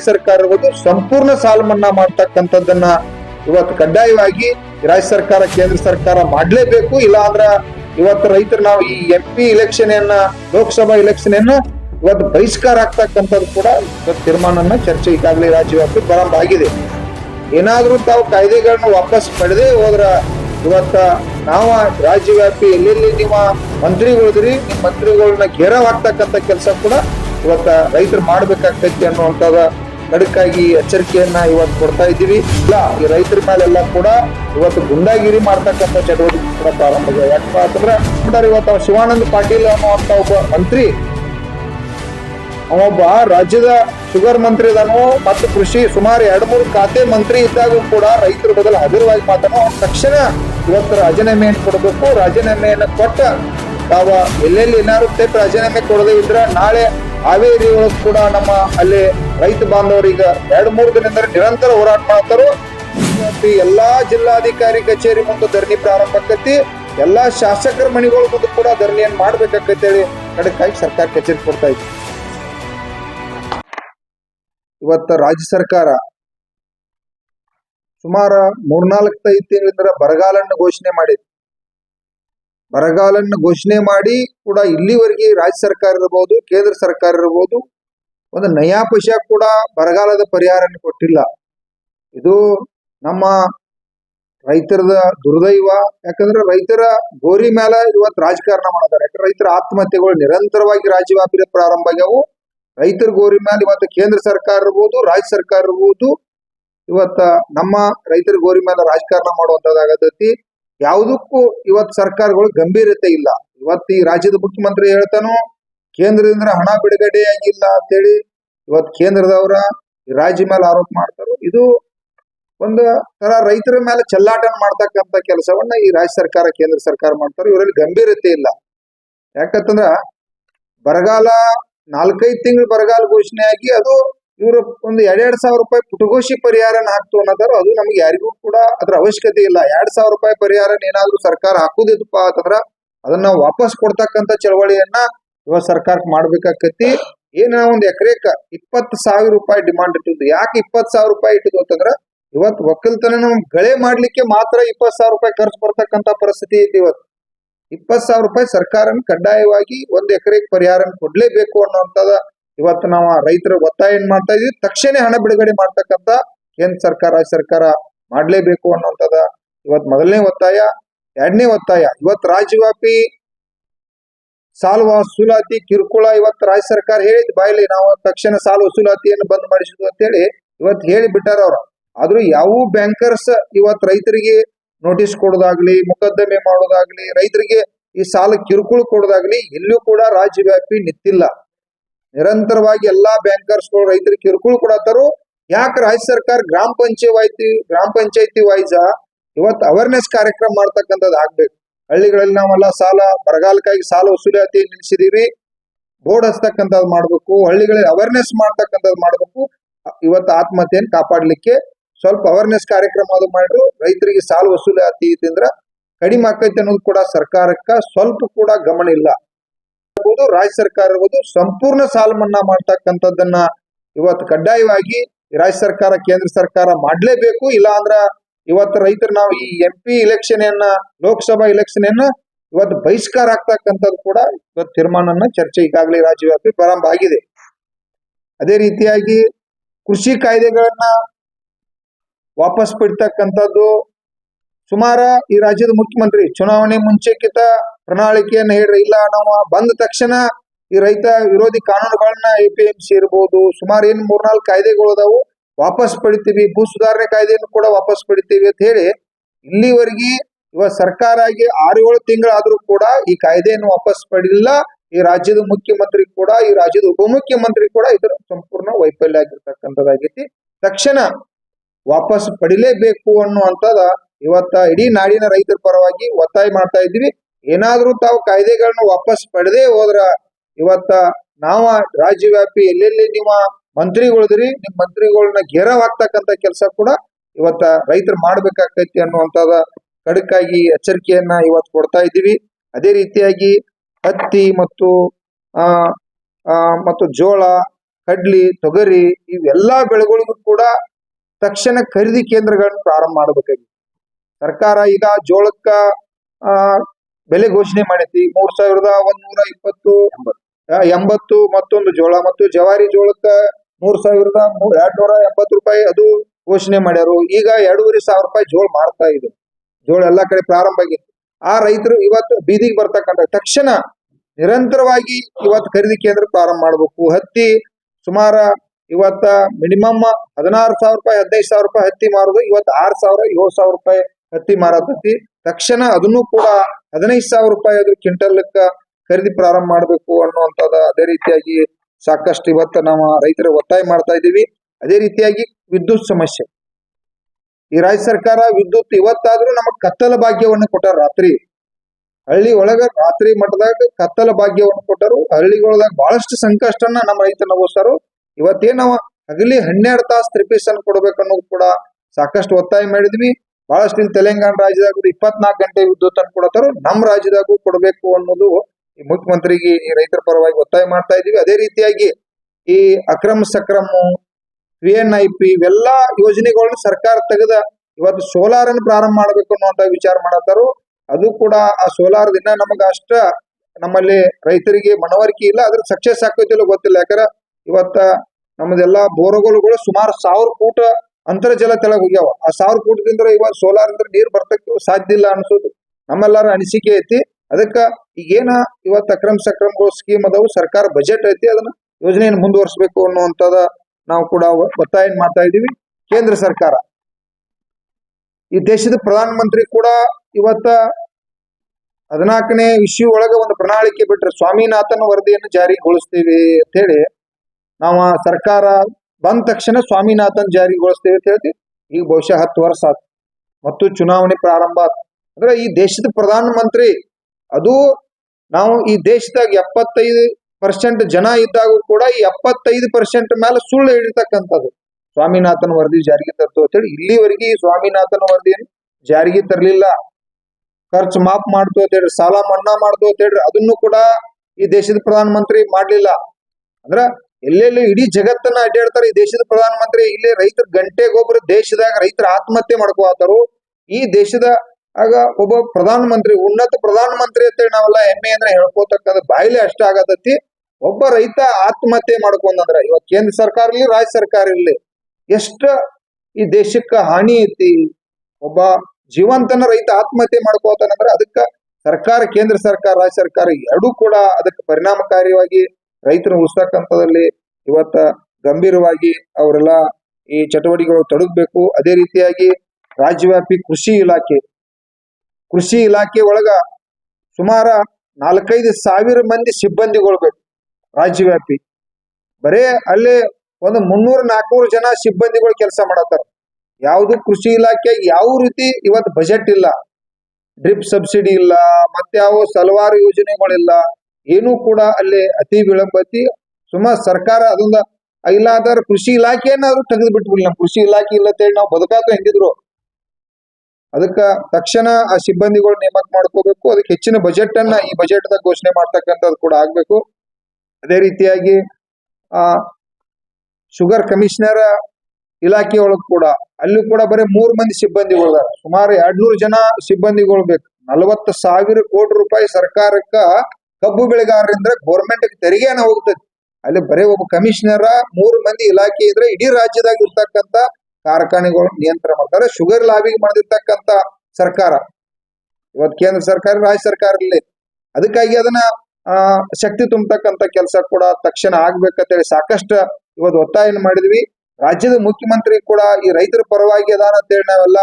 ರಾಜ್ಯ ಸರ್ಕಾರ ಇರ್ಬೋದು ಸಂಪೂರ್ಣ ಸಾಲ ಮನ್ನಾ ಮಾಡ್ತಕ್ಕಂಥದ್ದನ್ನ ಇವತ್ತು ಕಡ್ಡಾಯವಾಗಿ ರಾಜ್ಯ ಸರ್ಕಾರ, ಕೇಂದ್ರ ಸರ್ಕಾರ ಮಾಡ್ಲೇಬೇಕು. ಇಲ್ಲ ಅಂದ್ರ ಇವತ್ತು ರೈತರು ನಾವು ಈ ಎಂ ಪಿ ಇಲೆಕ್ಷನ್ ಅನ್ನ ಲೋಕಸಭಾ ಇಲೆಕ್ಷನ್ ಅನ್ನ ಇವತ್ತು ಬಹಿಷ್ಕಾರ ಆಗ್ತಕ್ಕಂಥದ್ದು ಕೂಡ ತೀರ್ಮಾನನ ಚರ್ಚೆ ಈಗಾಗಲೇ ರಾಜ್ಯವ್ಯಾಪಿ ಪ್ರಾರಂಭ ಆಗಿದೆ. ಏನಾದ್ರೂ ತಾವು ಕಾಯ್ದೆಗಳನ್ನ ವಾಪಸ್ ಪಡೆದೇ ಹೋದ್ರ ಇವತ್ತ ನಾವು ರಾಜ್ಯವ್ಯಾಪಿ ಎಲ್ಲೆಲ್ಲಿ ನಿಮ್ಮ ಮಂತ್ರಿಗಳಿದ್ರಿ, ನಿಮ್ಮ ಮಂತ್ರಿಗಳನ್ನ ಘೇರಾವ್ ಆಗ್ತಕ್ಕಂಥ ಕೆಲಸ ಕೂಡ ಇವತ್ತ ರೈತರು ಮಾಡ್ಬೇಕಾಗ್ತೈತಿ ಅನ್ನುವಂಥದ ನಡುಕಾಗಿ ಎಚ್ಚರಿಕೆಯನ್ನ ಇವತ್ತು ಕೊಡ್ತಾ ಇದ್ದೀವಿ. ಇಲ್ಲ, ಈ ರೈತರ ಮೇಲೆಲ್ಲ ಕೂಡ ಇವತ್ತು ಗುಂಡಾಗಿರಿ ಮಾಡ್ತಕ್ಕಂಥ ಚಟುವಟಿಕೆ ಕೂಡ ಪ್ರಾರಂಭ ಯಾಕಪ್ಪ ಅಂತಂದ್ರೆ ಇವತ್ತು ಶಿವಾನಂದ ಪಾಟೀಲ್ ಅನ್ನುವಂಥ ಒಬ್ಬ ಮಂತ್ರಿ ಅವೊಬ್ಬ ರಾಜ್ಯದ ಶುಗರ್ ಮಂತ್ರಿ ಇದಾನು, ಮತ್ತು ಕೃಷಿ ಸುಮಾರು ಎರಡು ಮೂರು ಖಾತೆ ಮಂತ್ರಿ ಇದ್ದಾಗೂ ಕೂಡ ರೈತರ ಬದಲು ಹಗುರವಾಗಿ ಮಾತಾಡೋ ತಕ್ಷಣ ಇವತ್ತು ರಾಜೀನಾಮೆಯನ್ನು ಕೊಡಬೇಕು. ರಾಜೀನಾಮೆಯನ್ನು ಕೊಟ್ಟ ತಾವ ಎಲ್ಲೆಲ್ಲಿ ಏನಾರು ರಾಜೀನಾಮೆ ಕೊಡದೇ ಇದ್ರೆ ನಾಳೆ ಹಾವೇರಿ ಒಳಗೆ ಕೂಡ ನಮ್ಮ ಅಲ್ಲಿ ರೈತ ಬಾಂಧವರೀಗ ಎರಡು ಮೂರು ದಿನದಿಂದ ನಿರಂತರ ಹೋರಾಟ ಮಾಡ್ತಾರೋ ಎಲ್ಲಾ ಜಿಲ್ಲಾಧಿಕಾರಿ ಕಚೇರಿ ಮುಂದೆ ಧರಣಿ ಪ್ರಾರಂಭ ಆಕತಿ, ಎಲ್ಲಾ ಶಾಸಕರ ಮನೆಗಳ ಮುಂದೆ ಕೂಡ ಧರಣಿಯನ್ನು ಮಾಡ್ಬೇಕಾಗತ್ತೆ ಹೇಳಿ ಕಡಕಾಗಿ ಸರ್ಕಾರ ಕಚೇರಿ ಕೊಡ್ತಾ ಇತ್ತು ಇವತ್ತ ರಾಜ್ಯ ಸರ್ಕಾರ ಸುಮಾರು ಮೂರ್ನಾಲ್ಕೈದು ತಿಂಗಳಿಂದ ಬರಗಾಲನ್ನು ಘೋಷಣೆ ಮಾಡಿದೆ. ಬರಗಾಲನ್ನು ಘೋಷಣೆ ಮಾಡಿ ಕೂಡ ಇಲ್ಲಿವರೆಗೆ ರಾಜ್ಯ ಸರ್ಕಾರ ಇರಬಹುದು ಕೇಂದ್ರ ಸರ್ಕಾರ ಇರಬಹುದು ಒಂದು ನಯಾ ಪೈಸಾ ಕೂಡ ಬರಗಾಲದ ಪರಿಹಾರ ಕೊಟ್ಟಿಲ್ಲ. ಇದು ನಮ್ಮ ರೈತರದ ದುರ್ದೈವ. ಯಾಕಂದ್ರೆ ರೈತರ ಗೋರಿ ಮೇಲೆ ಇವತ್ತು ರಾಜಕಾರಣ ಮಾಡಿದ್ದಾರೆ ಯಾಕಂದ್ರೆ ರೈತರ ಆತ್ಮಹತ್ಯೆಗಳು ನಿರಂತರವಾಗಿ ರಾಜ್ಯವ್ಯಾಪಿ ಪ್ರಾರಂಭ ಆಗ್ಯಾವು. ರೈತರ ಗೋರಿ ಮೇಲೆ ಇವತ್ತು ಕೇಂದ್ರ ಸರ್ಕಾರ ಇರ್ಬೋದು, ರಾಜ್ಯ ಸರ್ಕಾರ ಇರ್ಬೋದು, ಇವತ್ತ ನಮ್ಮ ರೈತರ ಗೋರಿ ಮೇಲೆ ರಾಜಕಾರಣ ಮಾಡುವಂತದ್ದಾಗತೈತಿ. ಯಾವುದಕ್ಕೂ ಇವತ್ತು ಸರ್ಕಾರಗಳು ಗಂಭೀರತೆ ಇಲ್ಲ. ಇವತ್ತು ಈ ರಾಜ್ಯದ ಮುಖ್ಯಮಂತ್ರಿ ಹೇಳ್ತಾನೋ, ಕೇಂದ್ರದಿಂದ ಹಣ ಬಿಡುಗಡೆ ಆಗಿಲ್ಲ ಅಂತೇಳಿ ಇವತ್ತು ಕೇಂದ್ರದವರ ರಾಜ್ಯ ಮೇಲೆ ಆರೋಪ ಮಾಡ್ತಾರೋ, ಇದು ಒಂದು ತರ ರೈತರ ಮೇಲೆ ಚೆಲ್ಲಾಟನ ಮಾಡ್ತಕ್ಕಂಥ ಕೆಲಸವನ್ನ ಈ ರಾಜ್ಯ ಸರ್ಕಾರ, ಕೇಂದ್ರ ಸರ್ಕಾರ ಮಾಡ್ತಾರೋ, ಇವರಲ್ಲಿ ಗಂಭೀರತೆ ಇಲ್ಲ. ಯಾಕಂತಂದ್ರ ಬರಗಾಲ ನಾಲ್ಕೈದು ತಿಂಗಳು ಬರಗಾಲ ಘೋಷಣೆ ಆಗಿ ಅದು ಇವರು ಒಂದು ಎರಡೆರಡು ಸಾವಿರ ರೂಪಾಯಿ ಪುಟಗೋಶಿ ಪರಿಹಾರನ ಹಾಕ್ತು ಅನ್ನೋದಾರು ಅದು ನಮ್ಗೆ ಯಾರಿಗೂ ಕೂಡ ಅದ್ರ ಅವಶ್ಯಕತೆ ಇಲ್ಲ. ಎರಡ್ ಸಾವಿರ ರೂಪಾಯಿ ಪರಿಹಾರನ ಏನಾದ್ರೂ ಸರ್ಕಾರ ಹಾಕುದಿದಪ್ಪ ಅಂತಂದ್ರ ಅದನ್ನ ವಾಪಸ್ ಕೊಡ್ತಕ್ಕಂತ ಚಳವಳಿಯನ್ನ ಇವತ್ತು ಸರ್ಕಾರಕ್ಕೆ ಮಾಡ್ಬೇಕಾಕತಿ ಏನ ಒಂದ್ ಎಕರೆಕ ಇಪ್ಪತ್ತು ಸಾವಿರ ರೂಪಾಯಿ ಡಿಮಾಂಡ್ ಇಟ್ಟಿದ್ದು. ಯಾಕೆ ಇಪ್ಪತ್ತು ಸಾವಿರ ರೂಪಾಯಿ ಇಟ್ಟಿದ್ದು ಅಂತಂದ್ರ ಇವತ್ತು ಒಕ್ಕಲ್ತನ ಗಳೆ ಮಾಡ್ಲಿಕ್ಕೆ ಮಾತ್ರ ಇಪ್ಪತ್ತು ಸಾವಿರ ರೂಪಾಯಿ ಖರ್ಚು ಬರ್ತಕ್ಕಂತ ಪರಿಸ್ಥಿತಿ ಐತಿ ಇವತ್ತು. ಇಪ್ಪತ್ತು ಸಾವಿರ ರೂಪಾಯಿ ಸರ್ಕಾರನ ಕಡ್ಡಾಯವಾಗಿ ಒಂದ್ ಎಕರೆಗೆ ಪರಿಹಾರ ಕೊಡ್ಲೇಬೇಕು ಅನ್ನೋಂಥದ ಇವತ್ತು ನಾವು ರೈತರ ಒತ್ತಾಯ ಏನ್ ಮಾಡ್ತಾ ಇದೀವಿ? ತಕ್ಷಣ ಹಣ ಬಿಡುಗಡೆ ಮಾಡ್ತಕ್ಕಂತ ಕೇಂದ್ರ ಸರ್ಕಾರ ಸರ್ಕಾರ ಮಾಡಲೇಬೇಕು ಅನ್ನುವಂಥದ್ದ ಇವತ್ ಮೊದಲನೇ ಒತ್ತಾಯ. ಎರಡನೇ ಒತ್ತಾಯ ಇವತ್ ರಾಜ್ಯವ್ಯಾಪಿ ಸಾಲ ವಸೂಲಾತಿ ಕಿರುಕುಳ ಇವತ್ತು ರಾಜ್ಯ ಸರ್ಕಾರ ಹೇಳಿದ್ ಬಾಯಲ್ಲಿ ನಾವು ತಕ್ಷಣ ಸಾಲ ವಸೂಲಾತಿಯನ್ನು ಬಂದ್ ಮಾಡಿಸಿದ್ವು ಅಂತೇಳಿ ಇವತ್ತು ಹೇಳಿ ಬಿಟ್ಟಾರ ಅವ್ರು. ಆದ್ರೂ ಯಾವ ಬ್ಯಾಂಕರ್ಸ್ ಇವತ್ ರೈತರಿಗೆ ನೋಟಿಸ್ ಕೊಡೋದಾಗ್ಲಿ, ಮೊಕದ್ದಮೆ ಮಾಡೋದಾಗ್ಲಿ, ರೈತರಿಗೆ ಈ ಸಾಲ ಕಿರುಕುಳ ಕೊಡೋದಾಗ್ಲಿ ಎಲ್ಲೂ ಕೂಡ ರಾಜ್ಯವ್ಯಾಪಿ ನಿಂತಿಲ್ಲ. ನಿರಂತರವಾಗಿ ಎಲ್ಲಾ ಬ್ಯಾಂಕರ್ಸ್ಗಳು ರೈತರಿಗೆ ಕಿರುಕುಳ ಕೊಡತ್ತಾರು ಯಾಕ ರಾಜ್ಯ ಸರ್ಕಾರ ಗ್ರಾಮ ಪಂಚಾಯತಿ ಗ್ರಾಮ ಪಂಚಾಯತಿ ವೈಸ ಇವತ್ತು ಅವೇರ್ನೆಸ್ ಕಾರ್ಯಕ್ರಮ ಮಾಡ್ತಕ್ಕಂಥದ್ದು ಆಗ್ಬೇಕು. ಹಳ್ಳಿಗಳಲ್ಲಿ ನಾವೆಲ್ಲ ಸಾಲ, ಬರಗಾಲಕ್ಕಾಗಿ ಸಾಲ ವಸೂಲಾತಿ ನಿಲ್ಸಿದೀವಿ ಬೋರ್ಡ್ ಹಚ್ತಕ್ಕಂಥದ್ದು ಮಾಡ್ಬೇಕು. ಹಳ್ಳಿಗಳಲ್ಲಿ ಅವೇರ್ನೆಸ್ ಮಾಡ್ತಕ್ಕಂಥದ್ದು ಮಾಡ್ಬೇಕು. ಇವತ್ತು ಆತ್ಮಹತ್ಯೆಯನ್ನು ಕಾಪಾಡ್ಲಿಕ್ಕೆ ಸ್ವಲ್ಪ ಅವೇರ್ನೆಸ್ ಕಾರ್ಯಕ್ರಮ ಅದು ಮಾಡಿದ್ರು ರೈತರಿಗೆ ಸಾಲ ವಸೂಲಾತಿ ಇದ್ರ ಕಡಿಮೆ ಆಕೈತಿ ಅನ್ನೋದು ಕೂಡ ಸರ್ಕಾರಕ್ಕ ಸ್ವಲ್ಪ ಕೂಡ ಗಮನ ಇಲ್ಲ. ಇರ್ಬೋದು, ರಾಜ್ಯ ಸರ್ಕಾರ ಇರ್ಬೋದು ಸಂಪೂರ್ಣ ಸಾಲ ಮನ್ನಾ ಮಾಡ್ತಕ್ಕಂಥದ್ದನ್ನ ಇವತ್ತು ಕಡ್ಡಾಯವಾಗಿ ರಾಜ್ಯ ಸರ್ಕಾರ ಕೇಂದ್ರ ಸರ್ಕಾರ ಮಾಡ್ಲೇಬೇಕು. ಇಲ್ಲ ಅಂದ್ರ ಇವತ್ತು ರೈತರು ನಾವು ಈ ಎಂ ಪಿ ಇಲೆಕ್ಷನ್ ಅನ್ನ ಲೋಕಸಭಾ ಇಲೆಕ್ಷನ್ ಅನ್ನ ಇವತ್ತು ಬಹಿಷ್ಕಾರ ಆಗ್ತಕ್ಕಂಥದ್ದು ಕೂಡ ಇವತ್ತು ತೀರ್ಮಾನನ ಚರ್ಚೆ ಈಗಾಗಲೇ ರಾಜ್ಯವ್ಯಾಪಿ ಪ್ರಾರಂಭ ಆಗಿದೆ. ಅದೇ ರೀತಿಯಾಗಿ ಕೃಷಿ ಕಾಯ್ದೆಗಳನ್ನ ವಾಪಸ್ ಪಡಿತಕ್ಕಂಥದ್ದು ಸುಮಾರ ಈ ರಾಜ್ಯದ ಮುಖ್ಯಮಂತ್ರಿ ಚುನಾವಣೆ ಮುಂಚೆಕ್ಕಿತ ಪ್ರಣಾಳಿಕೆಯನ್ನು ಹೇಳ್ರಿ, ಇಲ್ಲ ನಾವು ಬಂದ ತಕ್ಷಣ ಈ ರೈತ ವಿರೋಧಿ ಕಾನೂನುಗಳನ್ನ ಎ ಪಿ ಎಂ ಸಿ ಇರ್ಬೋದು, ಸುಮಾರು ಏನ್ ಮೂರ್ನಾಲ್ಕು ಕಾಯ್ದೆಗಳು ಅದಾವು, ವಾಪಸ್ ಪಡಿತೀವಿ, ಭೂ ಸುಧಾರಣೆ ಕಾಯ್ದೆಯನ್ನು ಕೂಡ ವಾಪಸ್ ಪಡಿತೀವಿ ಅಂತ ಹೇಳಿ, ಇಲ್ಲಿವರೆಗೆ ಇವ ಸರ್ಕಾರ ಆಗಿ ಆರು ಏಳು ತಿಂಗಳಾದ್ರೂ ಕೂಡ ಈ ಕಾಯ್ದೆಯನ್ನು ವಾಪಸ್ ಪಡಿಲಿಲ್ಲ ಈ ರಾಜ್ಯದ ಮುಖ್ಯಮಂತ್ರಿ ಕೂಡ, ಈ ರಾಜ್ಯದ ಉಪಮುಖ್ಯಮಂತ್ರಿ ಕೂಡ ಇದರ ಸಂಪೂರ್ಣ ವೈಫಲ್ಯ ಆಗಿರ್ತಕ್ಕಂಥದ್ದಾಗೈತಿ. ತಕ್ಷಣ ವಾಪಸ್ ಪಡಿಲೇಬೇಕು ಅನ್ನುವಂಥದ ಇವತ್ತ ಇಡೀ ನಾಡಿನ ರೈತರ ಪರವಾಗಿ ಒತ್ತಾಯ ಮಾಡ್ತಾ ಇದ್ದೀವಿ. ಏನಾದ್ರೂ ತಾವು ಕಾಯ್ದೆಗಳನ್ನ ವಾಪಸ್ ಪಡೆದೇ ಹೋದ್ರ ಇವತ್ತ ನಾವ ರಾಜ್ಯವ್ಯಾಪಿ ಎಲ್ಲೆಲ್ಲಿ ನಿಮ್ಮ ಮಂತ್ರಿಗಳಿದ್ರಿ ನಿಮ್ ಮಂತ್ರಿಗಳನ್ನ ಘೇರಾವ್ ಆಗ್ತಕ್ಕಂತ ಕೆಲಸ ಕೂಡ ಇವತ್ತ ರೈತರು ಮಾಡ್ಬೇಕಾಕೈತಿ ಅನ್ನುವಂತದ ಕಡಕಾಗಿ ಎಚ್ಚರಿಕೆಯನ್ನ ಇವತ್ತು ಕೊಡ್ತಾ ಇದ್ದೀವಿ. ಅದೇ ರೀತಿಯಾಗಿ ಹತ್ತಿ ಮತ್ತು, ಆ ಮತ್ತು ಜೋಳ, ಕಡ್ಲಿ, ತೊಗರಿ ಇವೆಲ್ಲಾ ಬೆಳೆಗಳಿಗೂ ಕೂಡ ತಕ್ಷಣ ಖರೀದಿ ಕೇಂದ್ರಗಳನ್ನು ಪ್ರಾರಂಭ ಮಾಡಬೇಕಾಗಿ ಸರ್ಕಾರ ಈಗ ಜೋಳಕ್ಕ ಬೆಲೆ ಘೋಷಣೆ ಮಾಡೈತಿ ಮೂರ್ ಸಾವಿರದ ಒಂದ್ ನೂರ ಇಪ್ಪತ್ತು ಎಂಬತ್ತು ಮತ್ತೊಂದು ಜೋಳ ಮತ್ತು ಜವಾರಿ ಜೋಳಕ್ಕ ಮೂರ್ ಸಾವಿರದ ಎರಡ್ ನೂರ ಎಂಬತ್ತು ರೂಪಾಯಿ ಅದು ಘೋಷಣೆ ಮಾಡ್ಯಾರು. ಈಗ ಎರಡೂವರೆ ಸಾವಿರ ರೂಪಾಯಿ ಜೋಳ ಮಾರ್ತಾ ಇದೆ. ಜೋಳ ಎಲ್ಲಾ ಕಡೆ ಪ್ರಾರಂಭ ಆಗಿತ್ತು. ಆ ರೈತರು ಇವತ್ತು ಬೀದಿಗೆ ಬರ್ತಕ್ಕಂಥ ತಕ್ಷಣ ನಿರಂತರವಾಗಿ ಇವತ್ತು ಖರೀದಿ ಕೇಂದ್ರ ಪ್ರಾರಂಭ ಮಾಡಬೇಕು. ಹತ್ತಿ ಸುಮಾರ ಇವತ್ತ ಮಿನಿಮಮ್ ಹದಿನಾರು ಸಾವಿರ ರೂಪಾಯಿ, ಹದಿನೈದು ಸಾವಿರ ರೂಪಾಯಿ ಹತ್ತಿ ಮಾರೋದು, ಇವತ್ತು ಆರ್ ಸಾವಿರ, ಏಳು ಸಾವಿರ ರೂಪಾಯಿ ಹತ್ತಿ ಮಾರತೈತಿ ತಕ್ಷಣ ಅದನ್ನು ಕೂಡ ಹದಿನೈದು ಸಾವಿರ ರೂಪಾಯಿ ಅದ್ರ ಕ್ವಿಂಟಲ್ಕ ಖರೀದಿ ಪ್ರಾರಂಭ ಮಾಡಬೇಕು ಅನ್ನುವಂಥದ್ದು ಅದೇ ರೀತಿಯಾಗಿ ಸಾಕಷ್ಟು ಇವತ್ತು ನಾವು ರೈತರ ಒತ್ತಾಯ ಮಾಡ್ತಾ ಇದ್ದೀವಿ. ಅದೇ ರೀತಿಯಾಗಿ ವಿದ್ಯುತ್ ಸಮಸ್ಯೆ. ಈ ರಾಜ್ಯ ಸರ್ಕಾರ ವಿದ್ಯುತ್ ಇವತ್ತಾದ್ರೂ ನಮಗ್ ಕತ್ತಲ ಭಾಗ್ಯವನ್ನು ಕೊಟ್ಟಾರ ರಾತ್ರಿ. ಹಳ್ಳಿ ಒಳಗ ರಾತ್ರಿ ಮಟ್ಟದಾಗ ಕತ್ತಲ ಭಾಗ್ಯವನ್ನು ಕೊಟ್ಟರು. ಹಳ್ಳಿಗಳದಾಗ ಬಹಳಷ್ಟು ಸಂಕಷ್ಟನ ನಮ್ಮ ರೈತರ ಅನುಭವಿಸ್ತಾರು ಇವತ್ತೇನ್ ನಾವು ಹಗಲಿ ಹನ್ನೆರಡು ತಾಸು ತ್ರಿಪೇಸನ್ ಕೊಡ್ಬೇಕನ್ನೋದು ಕೂಡ ಸಾಕಷ್ಟು ಒತ್ತಾಯ ಮಾಡಿದ್ವಿ. ಬಹಳಷ್ಟು ತೆಲಂಗಾಣ ರಾಜ್ಯದಾಗ ಇಪ್ಪತ್ನಾಲ್ಕು ಗಂಟೆ ವಿದ್ಯುತ್ ಅನ್ನು ಕೊಡತಾರ. ನಮ್ಮ ರಾಜ್ಯದಾಗೂ ಕೊಡಬೇಕು ಅನ್ನೋದು ಈ ಮುಖ್ಯಮಂತ್ರಿಗೆ ಈ ರೈತರ ಪರವಾಗಿ ಒತ್ತಾಯ ಮಾಡ್ತಾ ಇದೀವಿ ಅದೇ ರೀತಿಯಾಗಿ ಈ ಅಕ್ರಮ ಸಕ್ರಮ, ವಿ ಎನ್ ಐ ಪಿ ಇವೆಲ್ಲಾ ಯೋಜನೆಗಳನ್ನ ಸರ್ಕಾರ ತೆಗೆದ ಇವತ್ತು ಸೋಲಾರ್ ಅನ್ನು ಪ್ರಾರಂಭ ಮಾಡಬೇಕು ಅನ್ನುವಂತ ವಿಚಾರ ಮಾಡತ್ತಾರು ಅದು ಕೂಡ ಆ ಸೋಲಾರ್ ದಿನ ನಮಗ ಅಷ್ಟ ನಮ್ಮಲ್ಲಿ ರೈತರಿಗೆ ಮನವರಿಕೆ ಇಲ್ಲ. ಅದ್ರ ಸಕ್ಸಸ್ ಆಕೈತಿಲ್ಲ ಗೊತ್ತಿಲ್ಲ. ಯಾಕಂದ್ರ ಇವತ್ತ ನಮ್ಮದೆಲ್ಲಾ ಬೋರ್ಗೋಲ್ಗಳು ಸುಮಾರು ಸಾವಿರ ಫೂಟ್ ಅಂತರ್ಜಲ ತೆಳಗ್ ಹೋಗ್ಯಾವ. ಆ ಸಾವಿರ ಕೋಟಿದಿಂದ ಇವಾಗ ಸೋಲಾರ್ ಅಂದ್ರೆ ನೀರ್ ಬರ್ತಕ್ಕೆ ಸಾಧ್ಯ ಇಲ್ಲ ಅನ್ಸೋದು. ನಮ್ಮೆಲ್ಲರ ಅನಿಸಿಕೆ ಐತಿ. ಅದಕ್ಕ ಈಗೇನ ಇವತ್ತು ಅಕ್ರಮ ಸಕ್ರಮಗಳು ಸ್ಕೀಮ್ ಅದಾವು. ಸರ್ಕಾರ ಬಜೆಟ್ ಐತಿ. ಅದನ್ನ ಯೋಜನೆಯನ್ನು ಮುಂದುವರಿಸಬೇಕು ಅನ್ನುವಂಥದ ನಾವು ಕೂಡ ಒತ್ತಾಯ ಮಾಡ್ತಾ ಇದೀವಿ ಕೇಂದ್ರ ಸರ್ಕಾರ. ಈ ದೇಶದ ಪ್ರಧಾನ ಮಂತ್ರಿ ಕೂಡ ಇವತ್ತ ಹದಿನಾಲ್ಕನೇ ಇಶ್ಯೂ ಒಳಗ ಒಂದು ಪ್ರಣಾಳಿಕೆ ಬಿಟ್ರೆ. ಸ್ವಾಮಿನಾಥನ್ ವರದಿಯನ್ನು ಜಾರಿಗೊಳಿಸ್ತೀವಿ ಅಂತ ಹೇಳಿ ನಾವು ಸರ್ಕಾರ ಬಂದ ತಕ್ಷಣ ಸ್ವಾಮಿನಾಥನ್ ಜಾರಿಗೊಳಿಸ್ತೇವೆ ಅಂತ ಹೇಳ್ತೀವಿ. ಈಗ ಬಹುಶಃ ಹತ್ತು ವರ್ಷ ಆತು. ಮತ್ತು ಚುನಾವಣೆ ಪ್ರಾರಂಭ ಆತು. ಅಂದ್ರೆ ಈ ದೇಶದ ಪ್ರಧಾನ ಮಂತ್ರಿ ಅದು ನಾವು ಈ ದೇಶದಾಗ ಎಪ್ಪತ್ತೈದು ಪರ್ಸೆಂಟ್ ಜನ ಇದ್ದಾಗೂ ಕೂಡ ಈ ಎಪ್ಪತ್ತೈದು ಪರ್ಸೆಂಟ್ ಮೇಲೆ ಸುಳ್ಳು ಹಿಡಿತಕ್ಕಂಥದ್ದು. ಸ್ವಾಮಿನಾಥನ್ ವರದಿ ಜಾರಿಗೆ ತರ್ತು ಅಂತೇಳಿ ಇಲ್ಲಿವರೆಗೆ ಈ ಸ್ವಾಮಿನಾಥನ್ ವರದಿಯನ್ನು ಜಾರಿಗೆ ತರಲಿಲ್ಲ. ಖರ್ಚು ಮಾಪ್ ಮಾಡ್ತು ಅಂತ ಹೇಳ್ರಿ, ಸಾಲ ಮನ್ನಾ ಮಾಡ್ತು ಅಂತ ಹೇಳ್ರಿ. ಅದನ್ನು ಕೂಡ ಈ ದೇಶದ ಪ್ರಧಾನ ಮಂತ್ರಿ ಮಾಡ್ಲಿಲ್ಲ. ಅಂದ್ರ ಎಲ್ಲೆಲ್ಲಿ ಇಡೀ ಜಗತ್ತನ್ನ ಅಡ್ಡಾಡ್ತಾರೆ. ಈ ದೇಶದ ಪ್ರಧಾನ ಮಂತ್ರಿ ಇಲ್ಲಿ ರೈತರ ಗಂಟೆಗೊಬ್ಬರು ದೇಶದಾಗ ರೈತರ ಆತ್ಮಹತ್ಯೆ ಮಾಡ್ಕೋತಾರು ಈ ದೇಶದ ಆಗ ಒಬ್ಬ ಪ್ರಧಾನ ಮಂತ್ರಿ ಉನ್ನತ ಪ್ರಧಾನ ಮಂತ್ರಿ ಅಂತೇಳಿ ನಾವೆಲ್ಲ ಹೆಮ್ಮೆ ಅಂದ್ರೆ ಹೇಳ್ಕೋತಕ್ಕಂತ ಬಾಯಿಲೆ ಅಷ್ಟ ಆಗತೈತಿ. ಒಬ್ಬ ರೈತ ಆತ್ಮಹತ್ಯೆ ಮಾಡ್ಕೊಂಡಂದ್ರ, ಇವಾಗ ಕೇಂದ್ರ ಸರ್ಕಾರ ಇರ್ಲಿ, ರಾಜ್ಯ ಸರ್ಕಾರ ಇರ್ಲಿ, ಎಷ್ಟ ಈ ದೇಶಕ್ಕ ಹಾನಿ ಐತಿ. ಒಬ್ಬ ಜೀವಂತನ ರೈತ ಆತ್ಮಹತ್ಯೆ ಮಾಡ್ಕೋತಾನಂದ್ರ ಅದಕ್ಕ ಸರ್ಕಾರ, ಕೇಂದ್ರ ಸರ್ಕಾರ, ರಾಜ್ಯ ಸರ್ಕಾರ ಎರಡೂ ಕೂಡ ಅದಕ್ಕೆ ಪರಿಣಾಮಕಾರಿಯಾಗಿ ರೈತರು ಉಳಿಸ್ತಕ್ಕಂಥದ್ರಲ್ಲಿ ಇವತ್ತ ಗಂಭೀರವಾಗಿ ಅವರೆಲ್ಲ ಈ ಚಟುವಟಿಕೆಗಳು ತೊಡಗಬೇಕು. ಅದೇ ರೀತಿಯಾಗಿ ರಾಜ್ಯವ್ಯಾಪಿ ಕೃಷಿ ಇಲಾಖೆ ಕೃಷಿ ಇಲಾಖೆ ಒಳಗ ಸುಮಾರ ನಾಲ್ಕೈದು ಸಾವಿರ ಮಂದಿ ಸಿಬ್ಬಂದಿಗಳು ಬೇಕು ರಾಜ್ಯವ್ಯಾಪಿ. ಬರೇ ಅಲ್ಲೇ ಒಂದು ಮುನ್ನೂರ, ನಾಲ್ಕುನೂರು ಜನ ಸಿಬ್ಬಂದಿಗಳು ಕೆಲಸ ಮಾಡತ್ತಾರ. ಯಾವುದು ಕೃಷಿ ಇಲಾಖೆ ಯಾವ ರೀತಿ ಇವತ್ತು ಬಜೆಟ್ ಇಲ್ಲ. ಡ್ರಿಪ್ ಸಬ್ಸಿಡಿ ಇಲ್ಲ ಮತ್ಯಾವ ಸಲವಾರು ಯೋಜನೆಗಳಿಲ್ಲ. ಏನೂ ಕೂಡ ಅಲ್ಲಿ ಅತಿ ವಿಳಂಬತಿ. ಸುಮಾರು ಸರ್ಕಾರ ಅದೊಂದ ಇಲ್ಲ ಅದರ ಕೃಷಿ ಇಲಾಖೆಯನ್ನ ಅದು ತೆಗೆದು ಬಿಟ್ಬಿಡ್ಲಿ ನಮ್ಮ ಕೃಷಿ ಇಲಾಖೆ ಇಲ್ಲ ಅಂತೇಳಿ ನಾವು ಬದುಕಾತ ಹೆಂಗಿದ್ರು. ಅದಕ್ಕ ತಕ್ಷಣ ಆ ಸಿಬ್ಬಂದಿಗಳು ನೇಮಕ ಮಾಡ್ಕೋಬೇಕು. ಅದಕ್ಕೆ ಹೆಚ್ಚಿನ ಬಜೆಟ್ ಅನ್ನ ಈ ಬಜೆಟ್ ದಾಗ ಘೋಷಣೆ ಮಾಡ್ತಕ್ಕಂಥದ್ದು ಕೂಡ ಆಗ್ಬೇಕು. ಅದೇ ರೀತಿಯಾಗಿ, ಆ, ಶುಗರ್ ಕಮಿಷನರ್ ಇಲಾಖೆ ಒಳಗ್ ಕೂಡ, ಅಲ್ಲೂ ಕೂಡ ಬರೀ ಮೂರ್ ಮಂದಿ ಸಿಬ್ಬಂದಿಗಳು ಸುಮಾರು ಎರಡ್ನೂರು ಜನ ಸಿಬ್ಬಂದಿಗಳು ಬೇಕು. ನಲವತ್ತು ಸಾವಿರ ಕೋಟಿ ರೂಪಾಯಿ ಸರ್ಕಾರಕ್ಕ ಕಬ್ಬು ಬೆಳೆಗಾರರಿಂದ ಗೌರ್ಮೆಂಟ್ ತೆರಿಗೆನ ಹೋಗ್ತದೆ ಅಲ್ಲಿ ಬರೀ ಒಬ್ಬ ಕಮಿಷನರ ಮೂರು ಮಂದಿ ಇಲಾಖೆ ಇದ್ರೆ ಇಡೀ ರಾಜ್ಯದಾಗ ಇರ್ತಕ್ಕಂತ ಕಾರ್ಖಾನೆಗಳು ನಿಯಂತ್ರಣ ಮಾಡ್ತಾರೆ. ಶುಗರ್ ಲಾಬಿಗೆ ಮಾಡಿರ್ತಕ್ಕಂತ ಸರ್ಕಾರ. ಇವತ್ತು ಕೇಂದ್ರ ಸರ್ಕಾರ, ರಾಜ್ಯ ಸರ್ಕಾರ ಇಲ್ಲಿ. ಅದಕ್ಕಾಗಿ ಅದನ್ನ, ಆ, ಶಕ್ತಿ ತುಂಬತಕ್ಕಂತ ಕೆಲಸ ಕೂಡ ತಕ್ಷಣ ಆಗ್ಬೇಕಂತೇಳಿ ಸಾಕಷ್ಟು ಇವತ್ತು ಒತ್ತಾಯ ಮಾಡಿದ್ವಿ. ರಾಜ್ಯದ ಮುಖ್ಯಮಂತ್ರಿ ಕೂಡ ಈ ರೈತರ ಪರವಾಗಿ ಅದಾನ ಅಂತೇಳಿ ನಾವೆಲ್ಲ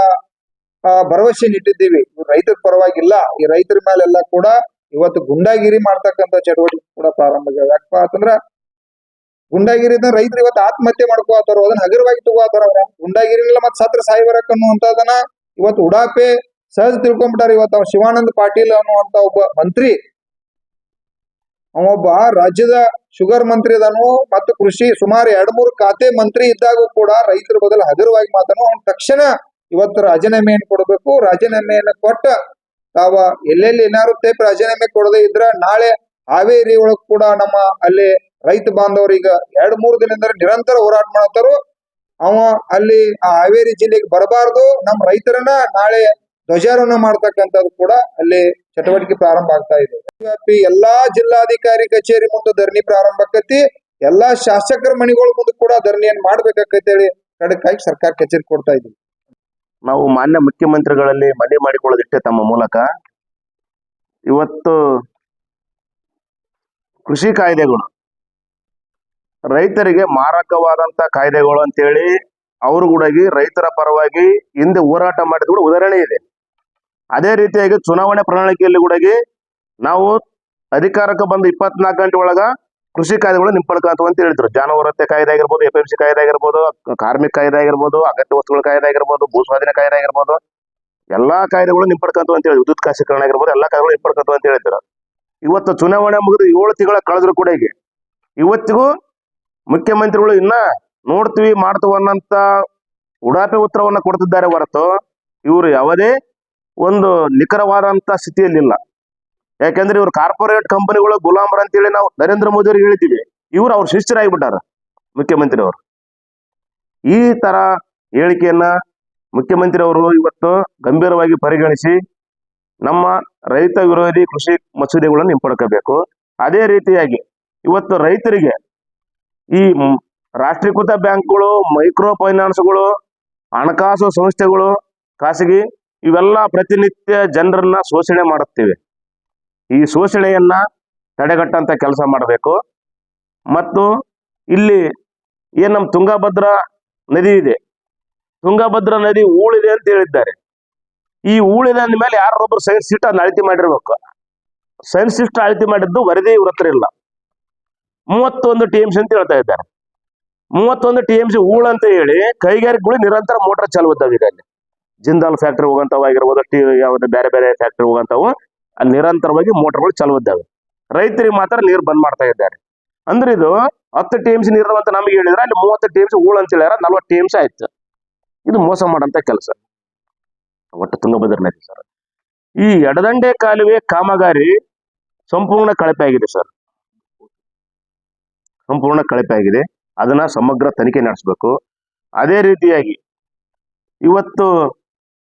ಭರವಸೆ ನೀಟ್ಟಿದ್ದೀವಿ ರೈತರ ಪರವಾಗಿಲ್ಲ. ಈ ರೈತರ ಮೇಲೆಲ್ಲ ಕೂಡ ಇವತ್ತು ಗುಂಡಾಗಿರಿ ಮಾಡ್ತಕ್ಕಂತ ಚಟುವಟಿಕೆ ಕೂಡ ಪ್ರಾರಂಭ ಆಗ್ಯಾವ. ಯಾಕಪ್ಪ ಅಂತಂದ್ರ ಗುಂಡಾಗಿರಿ ರೈತರು ಇವತ್ತು ಆತ್ಮಹತ್ಯೆ ಮಾಡ್ಕೋತಾರ ಅದನ್ನ ಹಗುರವಾಗಿ ತಗೋತಾರ ಅವ್ರ. ಗುಂಡಾಗಿರಿಲ್ಲ ಮತ್ತೆ ಸತ್ರ ಸಾಯಿಬರಕ್ ಅನ್ನುವಂತದನ್ನ ಇವತ್ತು ಉಡಾಪೆ ಸಹಜ ತಿಳ್ಕೊಂಡ್ಬಿಟ್ಟಾರ ಇವತ್ತು ಶಿವಾನಂದ ಪಾಟೀಲ್ ಅನ್ನುವಂತ ಒಬ್ಬ ಮಂತ್ರಿ ಅವೊಬ್ಬ ರಾಜ್ಯದ ಶುಗರ್ ಮಂತ್ರಿ ಅದನು, ಮತ್ತು ಕೃಷಿ ಸುಮಾರು ಎರಡ್ ಮೂರು ಖಾತೆ ಮಂತ್ರಿ ಇದ್ದಾಗೂ ಕೂಡ ರೈತರ ಬದಲು ಹಗುರವಾಗಿ ಮಾತಾನು ಅವ್ನ ತಕ್ಷಣ ಇವತ್ತು ರಾಜೀನಾಮೆಯನ್ನು ಕೊಡಬೇಕು? ರಾಜೀನಾಮೆಯನ್ನು ಕೊಟ್ಟ ತಾವ ಎಲ್ಲೆಲ್ಲಿ ಏನಾರು ಟೈಪ್ ರಾಜೀನಾಮೆ ಕೊಡದೆ ಇದ್ರ ನಾಳೆ ಹಾವೇರಿ ಒಳಗ್ ಕೂಡ ನಮ್ಮ ಅಲ್ಲಿ ರೈತ ಬಾಂಧವರು ಈಗ ಎರಡ್ ಮೂರ್ ದಿನದಿಂದ ನಿರಂತರ ಹೋರಾಟ ಮಾಡತ್ತಾರು ಅವ ಅಲ್ಲಿ ಆ ಹಾವೇರಿ ಜಿಲ್ಲೆಗೆ ಬರಬಾರ್ದು. ನಮ್ಮ ರೈತರನ್ನ ನಾಳೆ ಧ್ವಜಾರೋಹಣ ಮಾಡ್ತಕ್ಕಂಥದ್ದು ಕೂಡ ಅಲ್ಲಿ ಚಟುವಟಿಕೆ ಪ್ರಾರಂಭ ಆಗ್ತಾ ಇದೆ. ಎಲ್ಲಾ ಜಿಲ್ಲಾಧಿಕಾರಿ ಕಚೇರಿ ಮುಂದೆ ಧರಣಿ ಪ್ರಾರಂಭ ಆಕತಿ. ಎಲ್ಲಾ ಶಾಸಕರ ಮನೆಗಳ ಮುಂದೆ ಕೂಡ ಧರಣಿಯನ್ನು ಮಾಡ್ಬೇಕಾಕೈತಿ ಹೇಳಿ ಖಡಕ್ಕಾಗಿ ಸರ್ಕಾರ ಕಚೇರಿ ಕೊಡ್ತಾ ಇದ್ವಿ ನಾವು ಮಾನ್ಯ ಮುಖ್ಯಮಂತ್ರಿಗಳಲ್ಲಿ ಮನವಿ ಮಾಡಿಕೊಳ್ಳೋದಿಷ್ಟೇ ತಮ್ಮ ಮೂಲಕ. ಇವತ್ತು ಕೃಷಿ ಕಾಯ್ದೆಗಳು. ರೈತರಿಗೆ ಮಾರಕವಾದಂತ ಕಾಯ್ದೆಗಳು ಅಂತೇಳಿ ಅವರು ಕೂಡ ರೈತರ ಪರವಾಗಿ ಹಿಂದೆ ಹೋರಾಟ ಮಾಡಿದ ಕೂಡ ಉದಾಹರಣೆ ಇದೆ. ಅದೇ ರೀತಿಯಾಗಿ ಚುನಾವಣೆ ಪ್ರಣಾಳಿಕೆಯಲ್ಲಿ ಕೂಡ ನಾವು ಅಧಿಕಾರಕ್ಕೆ ಬಂದ ಇಪ್ಪತ್ನಾಲ್ಕು ಗಂಟೆ ಒಳಗ ಕೃಷಿ ಕಾಯ್ದೆಗಳು ನಿಂಪಡ್ಕೊಂತ ಅಂತ ಹೇಳಿದ್ರು. ಜಾನುವಾರು ಹತ್ಯೆ ಕಾಯ್ದೆ ಆಗಿರ್ಬೋದು, ಎಫ್ ಎಂ ಕಾಯ್ದೆ ಆಗಿರ್ಬೋದು ಕಾರ್ಮಿಕ ಕಾಯ್ದೆ ಆಗಿರ್ಬೋದು, ಅಗತ್ಯ ವಸ್ತುಗಳ ಕಾಯ್ದೆ ಆಗಿರ್ಬೋದು ಭೂ ಸ್ವಾಧೀನ ಕಾಯ್ದೆ ಆಗಿರ್ಬೋದು, ಎಲ್ಲಾ ಕಾಯ್ದೆಗಳು ನಿಂಪಡ್ಕಂತ ಅಂತ ಹೇಳಿ ವಿದ್ಯುತ್ ಖಾಸೀಕರಣ ಆಗಿರ್ಬೋದು, ಎಲ್ಲಾ ಕಾಯ್ದೆಗಳು ನಿಂಪಡ್ಕಂತ ಅಂತ ಹೇಳಿದ್ರು. ಇವತ್ತು ಚುನಾವಣೆ ಮುಗಿದು ಏಳು ತಿಂಗಳ ಕಳೆದ್ರು ಕೂಡ ಈಗ ಇವತ್ತಿಗೂ ಮುಖ್ಯಮಂತ್ರಿಗಳು ಇನ್ನ ನೋಡ್ತೀವಿ, ಮಾಡ್ತೀವಿ ಅನ್ನಂತ ಉಡಾಪೆ ಉತ್ತರವನ್ನ ಕೊಡ್ತಿದ್ದಾರೆ ಹೊರತು ಇವರು ಯಾವುದೇ ಒಂದು ನಿಖರವಾದಂತ ಸ್ಥಿತಿಯಲ್ಲಿಲ್ಲ. ಯಾಕಂದ್ರೆ ಇವ್ರು ಕಾರ್ಪೊರೇಟ್ ಕಂಪನಿಗಳು ಅಂತ ಅಂತೇಳಿ ನಾವು ನರೇಂದ್ರ ಮೋದಿ ಅವ್ರಿಗೆ ಹೇಳ್ತೀವಿ ಇವ್ರು ಅವ್ರ ಶಿಷ್ಯರಾಗಿಬಿಟ್ಟಾರ ಮುಖ್ಯಮಂತ್ರಿ ಅವರು ಈ ತರ ಹೇಳಿಕೆಯನ್ನ ಮುಖ್ಯಮಂತ್ರಿ ಅವರು ಇವತ್ತು ಗಂಭೀರವಾಗಿ ಪರಿಗಣಿಸಿ ನಮ್ಮ ರೈತ ವಿರೋಧಿ ಕೃಷಿ ಮಸೂದೆಗಳನ್ನು ಹಿಂಪಡ್ಕೋಬೇಕು. ಅದೇ ರೀತಿಯಾಗಿ ಇವತ್ತು ರೈತರಿಗೆ ಈ ರಾಷ್ಟ್ರೀಕೃತ ಬ್ಯಾಂಕ್ಗಳು, ಮೈಕ್ರೋ ಫೈನಾನ್ಸ್ಗಳು, ಹಣಕಾಸು ಸಂಸ್ಥೆಗಳು, ಖಾಸಗಿ ಇವೆಲ್ಲ ಪ್ರತಿನಿತ್ಯ ಜನರನ್ನ ಶೋಷಣೆ ಮಾಡುತ್ತಿವೆ. ಈ ಶೋಷಣೆಯನ್ನ ತಡೆಗಟ್ಟಂತ ಕೆಲಸ ಮಾಡಬೇಕು. ಮತ್ತು ಇಲ್ಲಿ ಏನ್ ನಮ್ಮ ತುಂಗಭದ್ರಾ ನದಿ ಇದೆ. ತುಂಗಭದ್ರಾ ನದಿ ಊಳಿದೆ ಅಂತ ಹೇಳಿದ್ದಾರೆ. ಈ ಊಳಿದೆ ಮೇಲೆ ಮೇಲೆ ಒಬ್ರು ಸೈನ್ಸ್ ಸಿಟ್ ಅದನ್ನ ಅಳತಿ ಮಾಡಿರ್ಬೇಕು? ಸೈನ್ಸ್ ಸಿಸ್ಟ್ ಅಳತಿ ಮಾಡಿದ್ದು ವರದಿ ಇವ್ರ ಹತ್ರ ಇಲ್ಲ. ಮೂವತ್ತೊಂದು ಟಿ ಎಂ ಸಿ ಅಂತ ಹೇಳ್ತಾ ಇದ್ದಾರೆ. ಮೂವತ್ತೊಂದು ಟಿ ಎಂ ಸಿ ಊಳ ಅಂತ ಹೇಳಿ ಕೈಗಾರಿಕೆಗಳು ನಿರಂತರ ಮೋಟರ್ ಚಾಲು ಇದ್ದಾವೆ ಅಲ್ಲಿ. ಜಿಂದಾಲ್ ಫ್ಯಾಕ್ಟ್ರಿ ಹೋಗಂತವ ಆಗಿರ್ಬೋದು, ಟಿ ಬೇರೆ ಬೇರೆ ಫ್ಯಾಕ್ಟ್ರಿ ಹೋಗಂತವು ಅಲ್ಲಿ ನಿರಂತರವಾಗಿ ಮೋಟರ್ಗಳು ಚಲುವಿದ್ದಾವೆ. ರೈತರಿಗೆ ಮಾತ್ರ ನೀರು ಬಂದ್ ಮಾಡ್ತಾ ಇದ್ದಾರೆ. ಅಂದ್ರೆ ಇದು ಹತ್ತು ಟಿ ನೀರು ಅಂತ ನಮಗೆ ಹೇಳಿದ್ರೆ ಅಲ್ಲಿ ಮೂವತ್ತು ಟಿ ಎಂ ಸಿ ಅಂತ ಹೇಳ್ಯಾರ, ನಲ್ವತ್ತು ಟಿ ಆಯ್ತು. ಇದು ಮೋಸ ಮಾಡಂತ ಕೆಲಸ. ಒಟ್ಟು ತುಂಗಭದ್ರ ನದಿ ಸರ್. ಈ ಎಡದಂಡೆ ಕಾಲುವೆ ಕಾಮಗಾರಿ ಸಂಪೂರ್ಣ ಕಳಪೆ ಆಗಿದೆ ಸರ್. ಸಂಪೂರ್ಣ ಕಳಪೆ ಆಗಿದೆ. ಅದನ್ನ ಸಮಗ್ರ ತನಿಖೆ ನಡೆಸಬೇಕು. ಅದೇ ರೀತಿಯಾಗಿ ಇವತ್ತು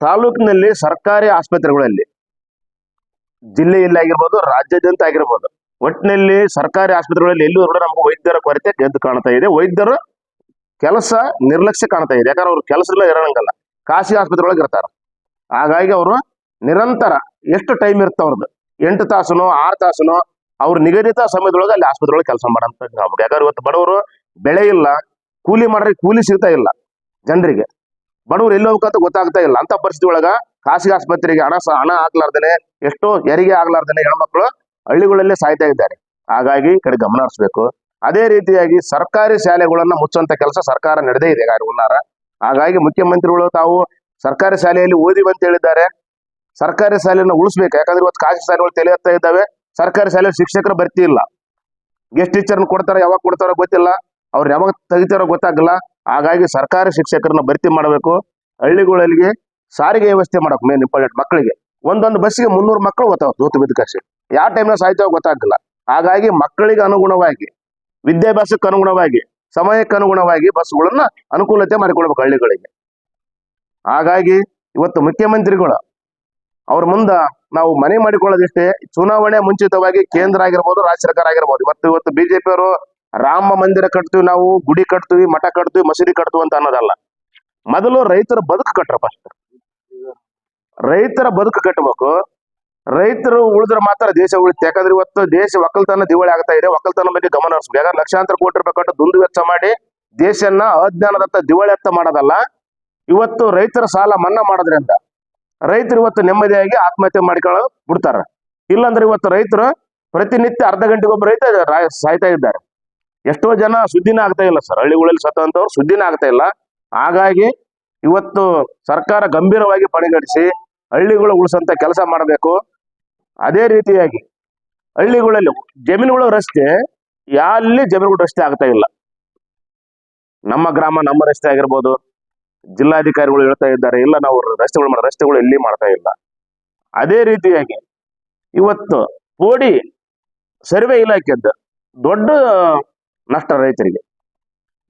ತಾಲೂಕಿನಲ್ಲಿ ಸರ್ಕಾರಿ ಆಸ್ಪತ್ರೆಗಳಲ್ಲಿ ಜಿಲ್ಲೆಯಲ್ಲಿ ಆಗಿರ್ಬೋದು, ರಾಜ್ಯಾದ್ಯಂತ ಆಗಿರ್ಬೋದು. ಒಟ್ಟಿನಲ್ಲಿ ಸರ್ಕಾರಿ ಆಸ್ಪತ್ರೆಗಳಲ್ಲಿ ಎಲ್ಲೂ ಕೂಡ ನಮ್ಗೆ ವೈದ್ಯರ ಕೊರತೆ ಎದ್ದು ಕಾಣ್ತಾ ಇದೆ. ವೈದ್ಯರು ಕೆಲಸ ನಿರ್ಲಕ್ಷ್ಯ ಕಾಣ್ತಾ ಇದೆ. ಯಾಕಂದ್ರೆ ಅವ್ರು ಕೆಲಸದಲ್ಲ ಇರೋಂಗಲ್ಲ ಖಾಸಗಿ ಆಸ್ಪತ್ರೆ ಒಳಗೆ ಇರ್ತಾರೆ. ಹಾಗಾಗಿ ಅವರು ನಿರಂತರ ಎಷ್ಟು ಟೈಮ್ ಇರುತ್ತೆ ಅವ್ರದ್ದು. ಎಂಟು ತಾಸುನೋ, ಆರು ತಾಸುನೋ ಅವ್ರ ನಿಗದಿತ ಸಮಯದೊಳಗೆ ಅಲ್ಲಿ ಆಸ್ಪತ್ರೆ ಒಳಗೆ ಕೆಲಸ ಮಾಡಂತ ನಾವು ಯಾಕಂದ್ರೆ ಇವತ್ತು ಬಡವರು ಬೆಳೆ ಇಲ್ಲ, ಕೂಲಿ ಮಾಡ್ರೆ ಕೂಲಿ ಸಿಗ್ತಾ ಇಲ್ಲ ಜನರಿಗೆ. ಬಡವರು ಎಲ್ಲಿ ಹೋಗ್ಬೇಕಂತ ಗೊತ್ತಾಗ್ತಾ ಇಲ್ಲ. ಅಂತ ಪರಿಸ್ಥಿತಿ ಒಳಗ ಖಾಸಗಿ ಆಸ್ಪತ್ರೆಗೆ ಹಣ ಹಣ ಹಾಕ್ಲಾರ್ದೇನೆ, ಎಷ್ಟೋ ಹೆರಿಗೆ ಆಗ್ಲಾರ್ದೇನೆ ಹೆಣ್ಮಕ್ಳು ಹಳ್ಳಿಗಳಲ್ಲೇ ಸಾಯ್ತಾ ಇದ್ದಾರೆ. ಹಾಗಾಗಿ ಕಡೆ ಗಮನ ಹರಿಸ್ಬೇಕು. ಅದೇ ರೀತಿಯಾಗಿ ಸರ್ಕಾರಿ ಶಾಲೆಗಳನ್ನ ಮುಚ್ಚುವಂತ ಕೆಲಸ ಸರ್ಕಾರ ನಡೆದೇ ಇದೆ ಉನ್ನಾರ ಹಾಗಾಗಿ ಮುಖ್ಯಮಂತ್ರಿಗಳು ತಾವು ಸರ್ಕಾರಿ ಶಾಲೆಯಲ್ಲಿ ಓದಿವಿ ಅಂತ ಹೇಳಿದ್ದಾರೆ. ಸರ್ಕಾರಿ ಶಾಲೆಯನ್ನು ಉಳಿಸ್ಬೇಕು. ಯಾಕಂದ್ರೆ ಇವತ್ತು ಖಾಸಗಿ ಶಾಲೆಗಳು ತಲೆ ಎತ್ತಾ ಇದ್ದಾವೆ. ಸರ್ಕಾರಿ ಶಾಲೆಯಲ್ಲಿ ಶಿಕ್ಷಕರು ಬರ್ತಿ ಇಲ್ಲ ಗೆಸ್ಟ್ ಟೀಚರ್ನ ಕೊಡ್ತಾರ, ಯಾವಾಗ ಕೊಡ್ತಾರೋ ಗೊತ್ತಿಲ್ಲ. ಅವ್ರು ಯಾವಾಗ ತೆಗಿತಾರೋ ಗೊತ್ತಾಗಲ್ಲ ಹಾಗಾಗಿ ಸರ್ಕಾರಿ ಶಿಕ್ಷಕರನ್ನ ಭರ್ತಿ ಮಾಡಬೇಕು. ಹಳ್ಳಿಗಳಲ್ಲಿ ಸಾರಿಗೆ ವ್ಯವಸ್ಥೆ ಮಾಡಕ್ ಮೇನ್ ಇಂಪಾರ್ಟೆಂಟ್ ಮಕ್ಕಳಿಗೆ. ಒಂದೊಂದು ಬಸ್ಸಿಗೆ ಮುನ್ನೂರು ಮಕ್ಕಳು ಓದ್ತಾವ ದೂತು ಬಿದ್ದ ಯಾವ ಟೈಮ್ನ ಸಾಯ್ತಾವ ಗೊತ್ತಾಗಲ್ಲ ಹಾಗಾಗಿ ಮಕ್ಕಳಿಗೆ ಅನುಗುಣವಾಗಿ, ವಿದ್ಯಾಭ್ಯಾಸಕ್ಕೆ ಅನುಗುಣವಾಗಿ, ಸಮಯಕ್ಕೆ ಅನುಗುಣವಾಗಿ ಬಸ್ಗಳನ್ನ ಅನುಕೂಲತೆ ಮಾಡಿಕೊಳ್ಬೇಕು ಹಳ್ಳಿಗಳಿಗೆ. ಹಾಗಾಗಿ ಇವತ್ತು ಮುಖ್ಯಮಂತ್ರಿಗಳು ಅವ್ರ ಮುಂದ ನಾವು ಮನೆ ಮಾಡಿಕೊಳ್ಳೋದಿಷ್ಟೇ, ಚುನಾವಣೆ ಮುಂಚಿತವಾಗಿ ಕೇಂದ್ರ ಆಗಿರ್ಬೋದು, ರಾಜ್ಯ ಸರ್ಕಾರ ಆಗಿರ್ಬೋದು. ಇವತ್ತು ಇವತ್ತು ಬಿಜೆಪಿ ಅವರು ರಾಮ ಮಂದಿರ ಕಟ್ತೀವಿ ನಾವು, ಗುಡಿ ಕಟ್ತೀವಿ, ಮಠ ಕಟ್ತೀವಿ, ಮಸೀದಿ ಕಟ್ತೀವಿ ಅಂತ ಅನ್ನೋದಲ್ಲ. ಮೊದಲು ರೈತರ ಬದುಕು ಕಟ್ರ ಫಸ್ಟ್ ರೈತರ ಬದುಕು ಕಟ್ಟಬೇಕು. ರೈತರು ಉಳಿದ್ರೆ ಮಾತ್ರ ದೇಶ ಉಳಿತು ಯಾಕಂದ್ರೆ ಇವತ್ತು ದೇಶ ಒಕ್ಕಲ್ತನ ದಿವಾಳಿ ಆಗ್ತಾ ಇದೆ. ಒಕ್ಕಲ್ತನ ಬಗ್ಗೆ ಗಮನ ಹರಿಸ್ಬೇಕು. ಯಾಕಂದ್ರೆ ಲಕ್ಷಾಂತರ ಕೋಟಿ ರೂಪಾಯಿ ಕಟ್ಟು ದುಂದು ವೆಚ್ಚ ಮಾಡಿ ದೇಶನ್ನ ಅಜ್ಞಾನದತ್ತ ದಿವಾಳಿಯತ್ತ ಮಾಡೋದಲ್ಲ, ಇವತ್ತು ರೈತರ ಸಾಲ ಮನ್ನಾ ಮಾಡೋದ್ರಿಂದ ರೈತರು ಇವತ್ತು ನೆಮ್ಮದಿಯಾಗಿ ಆತ್ಮಹತ್ಯೆ ಮಾಡಿಕೊಳ್ಳೋ ಬಿಡ್ತಾರ. ಇಲ್ಲಾಂದ್ರೆ ಇವತ್ತು ರೈತರು ಪ್ರತಿನಿತ್ಯ ಅರ್ಧ ಗಂಟೆಗೊಬ್ಬ ರೈತ ಸಾಯ್ತಾ ಇದ್ದಾರೆ. ಎಷ್ಟೋ ಜನ ಸುದ್ದಿನ ಆಗ್ತಾ ಇಲ್ಲ ಸರ್. ಹಳ್ಳಿಗಳಲ್ಲಿ ಸತ್ತಂತವ್ರು ಸುದ್ದಿನ ಆಗ್ತಾ ಇಲ್ಲ. ಹಾಗಾಗಿ ಇವತ್ತು ಸರ್ಕಾರ ಗಂಭೀರವಾಗಿ ಪರಿಗಣಿಸಿ ಹಳ್ಳಿಗಳು ಉಳಿಸಂತ ಕೆಲಸ ಮಾಡಬೇಕು. ಅದೇ ರೀತಿಯಾಗಿ ಹಳ್ಳಿಗಳಲ್ಲಿ ಜಮೀನುಗಳ ರಸ್ತೆ ಎಲ್ಲಿ ಜಮೀನುಗಳ ರಸ್ತೆ ಆಗ್ತಾ ಇಲ್ಲ. ನಮ್ಮ ಗ್ರಾಮ ನಮ್ಮ ರಸ್ತೆ ಆಗಿರ್ಬೋದು. ಜಿಲ್ಲಾಧಿಕಾರಿಗಳು ಹೇಳ್ತಾ ಇದ್ದಾರೆ, ಇಲ್ಲ ನಾವು ರಸ್ತೆಗಳು ಮಾಡ, ರಸ್ತೆಗಳು ಎಲ್ಲಿ ಮಾಡ್ತಾ ಇಲ್ಲ. ಅದೇ ರೀತಿಯಾಗಿ ಇವತ್ತು ಪೋಡಿ ಸರ್ವೆ ಇಲಾಖೆದ್ದು ದೊಡ್ಡ ನಷ್ಟ ರೈತರಿಗೆ.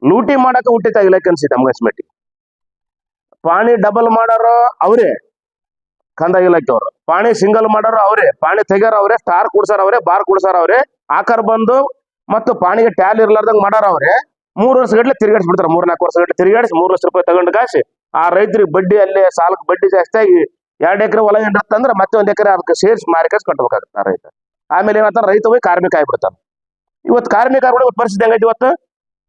ಲೂಟಿ ಮಾಡಕ್ಕೆ ಹುಟ್ಟಿತ ಇಲಾಖೆ ಅನ್ಸಿತ್ತು ನಮ್ಗೆ ಪಾಣಿ ಡಬಲ್ ಮಾಡೋರು ಅವರೇ. ಕಂದಾಯ ಇಲಾಖೆಯವರು. ಪಾಣಿ ಸಿಂಗಲ್ ಮಾಡೋರು ಅವ್ರೆ. ಪಾಣಿ ತೆಗ್ಯಾರ ಅವ್ರೆ, ಸ್ಟಾರ್ ಕುಡ್ಸಾರ ಅವ್ರೆ, ಬಾರ್ ಕುಡ್ಸಾರ ಅವ್ರೆ, ಆಕಾರ ಬಂದು ಮತ್ತು ಪಾಣಿಗೆ ಟ್ಯಾಲ್ ಇರ್ಲಾರ್ದಂಗ್ ಮಾಡಾರ ಅವ್ರೆ. ಮೂರು ವರ್ಷ ಗಟ್ಲೆ ತಿರುಗಾಡಿಸಿ ಬಿಡ್ತಾರೆ ಮೂರ್ ನಾಲ್ಕು ವರ್ಷ ಗಟ್ಲೆ ತಿರುಗಾಡಿಸಿ, ಮೂರು ಲಕ್ಷ ರೂಪಾಯಿ ತಗೊಂಡು ಕಾಸಿ, ಆ ರೈತರಿಗೆ ಬಡ್ಡಿ ಅಲ್ಲೇ ಸಾಲಕ್ಕೆ ಬಡ್ಡಿ ಜಾಸ್ತಿ ಆಗಿ ಎರಡ್ ಎಕರೆ ಹೊಲ ಅಂದ್ರೆ ಮತ್ತೆ ಒಂದ್ ಎಕರೆ ಅದಕ್ಕೆ ಸೇರಿಸಿ ಮಾರ್ಕೆಟ್ ಕಟ್ಬೇಕಾಗುತ್ತೆ ರೈತ. ಆಮೇಲೆ ಏನಾಗ್ತಾರೆ ರೈತ ಹೋಗಿ ಕಾರ್ಮಿಕ ಆಗಿಬಿಡ್ತಾನೆ. ಇವತ್ತು ಕಾರ್ಮಿಕ ಇವತ್ತು ಪರಿಸ್ಥಿತಿ ಹೆಂಗೈತಿ ಇವತ್ತು?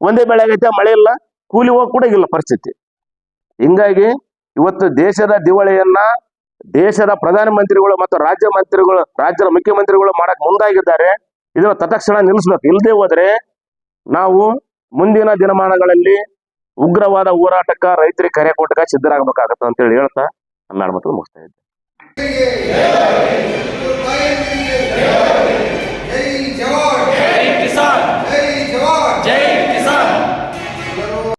ಒಂದೇ ಬೆಳೆ ಆಗೈತೆ, ಮಳೆ ಇಲ್ಲ, ಕೂಲಿ ಹೋಗಿ ಕೂಡ ಇಲ್ಲ ಪರಿಸ್ಥಿತಿ. ಹಿಂಗಾಗಿ ಇವತ್ತು ದೇಶದ ದಿವಾಳಿಯನ್ನ ದೇಶದ ಪ್ರಧಾನ ಮಂತ್ರಿಗಳು ಮತ್ತು ರಾಜ್ಯ ಮಂತ್ರಿಗಳು, ರಾಜ್ಯದ ಮುಖ್ಯಮಂತ್ರಿಗಳು ಮಾಡಕ್ ಮುಂದಾಗಿದ್ದಾರೆ. ಇದನ್ನು ತತ್ಕ್ಷಣ ನಿಲ್ಲಿಸಬೇಕು. ಇಲ್ಲದೆ ಹೋದ್ರೆ ನಾವು ಮುಂದಿನ ದಿನಮಾನಗಳಲ್ಲಿ ಉಗ್ರವಾದ ಹೋರಾಟಕ್ಕ, ರೈತರಿಗೆ ಕರೆ ಕೊಟ್ಟಕ ಸಿದ್ಧರಾಗಬೇಕಾಗತ್ತ ಅಂತ ಹೇಳಿ ಹೇಳ್ತಾ ನನ್ನ ಮಾತು ಮುಗಿಸ್ತಾ ಇದ್ದೆ. ಜೈ ಜವಾನ್.